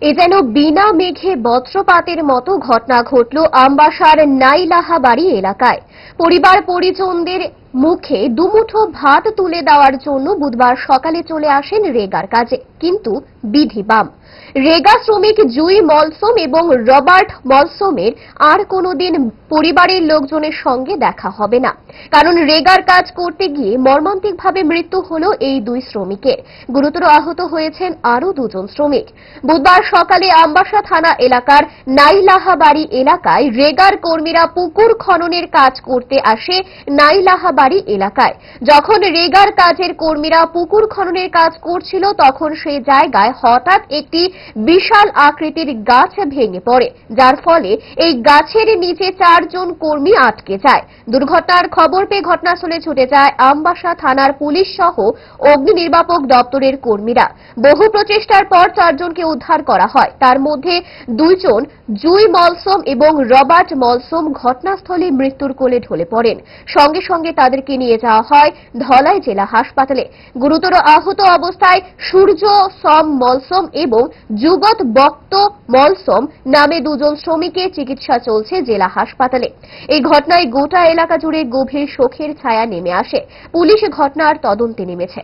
এ যেন বিনা মেঘে বজ্রপাতের মতো ঘটনা ঘটল আমবাসার নাইলাহাবাড়ি এলাকায়। পরিবার পরিজনদের মুখে দুমুঠো ভাত তুলে দেওয়ার জন্য বুধবার সকালে চলে আসেন রেগার কাজে, কিন্তু বিধি বাম। রেগা শ্রমিক জুই মলসম এবং রবার্ট মলসমের আর কোনোদিন পরিবারের লোকজনের সঙ্গে দেখা হবে না। কারণ রেগার কাজ করতে গিয়ে মর্মান্তিকভাবে মৃত্যু হল এই দুই শ্রমিকের। গুরুতর আহত হয়েছেন আরও দুজন শ্রমিক। বুধবার সকালে আমবাসা থানা এলাকার নাইলাহাবাড়ি এলাকায় রেগার কর্মীরা পুকুর খননের কাজ করতে আসে নাইলাহাবাড়ি এলাকায়। যখন রেগার কাজের কর্মীরা পুকুর খননের কাজ করছিল, তখন সেই জায়গায় হঠাৎ একটি বিশাল আকৃতির গাছ ভেঙে পড়ে, যার ফলে এই গাছের নিচে চারজন কর্মী আটকে যায়। দুর্ঘটনার খবর পেয়ে ঘটনাস্থলে ছুটে যায় আমবাসা থানার পুলিশ সহ অগ্নি নির্বাপক দপ্তরের কর্মীরা। বহু প্রচেষ্টার পর চারজনকে উদ্ধার করা হয়। তার মধ্যে দুইজন জুই মলসম এবং রবার্ট মলসম ঘটনাস্থলে মৃত্যুর কোলে ঢলে পড়েন। সঙ্গে সঙ্গে তাদেরকে নিয়ে যাওয়া হয় ধলাই জেলা হাসপাতালে। গুরুতর আহত অবস্থায় সূর্য, সম, মলসম এবং যুগত বক্ত মলসম নামে দুজন শ্রমিকের চিকিৎসা চলছে জেলা হাসপাতালে। এই ঘটনায় গোটা এলাকা জুড়ে গভীর শোকের ছায়া নেমে আসে। পুলিশ ঘটনার তদন্তে নেমেছে।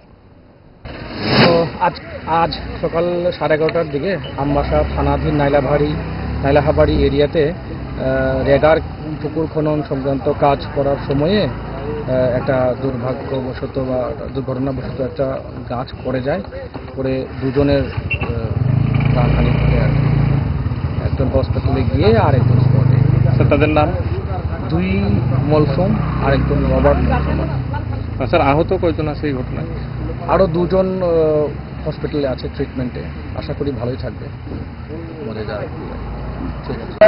আজ সকাল সাড়ে এগারোটার দিকে আমবাসা থানাধীন নাইলাভাড়ি নাইলাহাবাড়ি এরিয়াতে রেগার পুকুর খনন সংক্রান্ত কাজ করার সময়ে একটা দুর্ভাগ্যবশত বা দুর্ঘটনাবশত একটা গাছ পড়ে যায় পড়ে দুজনের প্রাণহানি ঘটে আর কি। একজন হসপিটালে গিয়ে আর একজন স্পটে স্যার তাদের নাম? দুই মলসম আর একজন রবার্ট মলসম। স্যার আহত কয়জন আছে এই ঘটনায়? আরও দুজন হসপিটালে আছে ট্রিটমেন্টে আশা করি ভালোই থাকবে। যায় ঠিক আছে।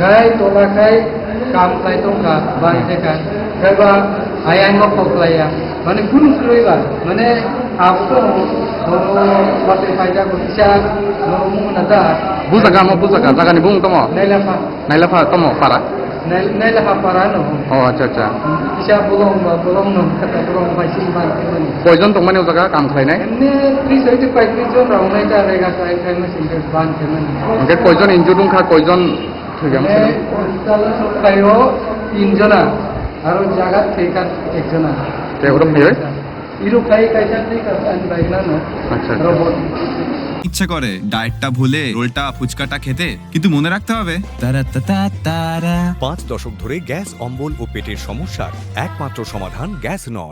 Gai rega kam কামক্লাইতংকা বারিতেকা এবা আয়াঙ্গ পক্লাইয়া মানে কুরুস রইবা মানে আপকো বাতে ফাইদা কইছা নমু নাদা বুজাগা ম বুজাগা জাগানি বুং তম নাইলাফা নাইলাফা তম পারা নাইলাফা পারা ন ও আচ্ছা আচ্ছা ইসা বুলং বা বুলং ন কথা বুলং পাইছি মান কয়জন তমানে জাগা কাম খাইনাই কয়জন ইনজুরুং খা কয়জন তিনজনা একজনা। বাইনা নো আচ্ছা রোবট। ইচ্ছে করে ডায়েটটা ভুলে রোলটা ফুচকাটা খেতে কিন্তু মনে রাখতে হবে। তারা তারা তারা পাঁচ দশক ধরে গ্যাস অম্বল ও পেটের সমস্যার একমাত্র সমাধান গ্যাস নল।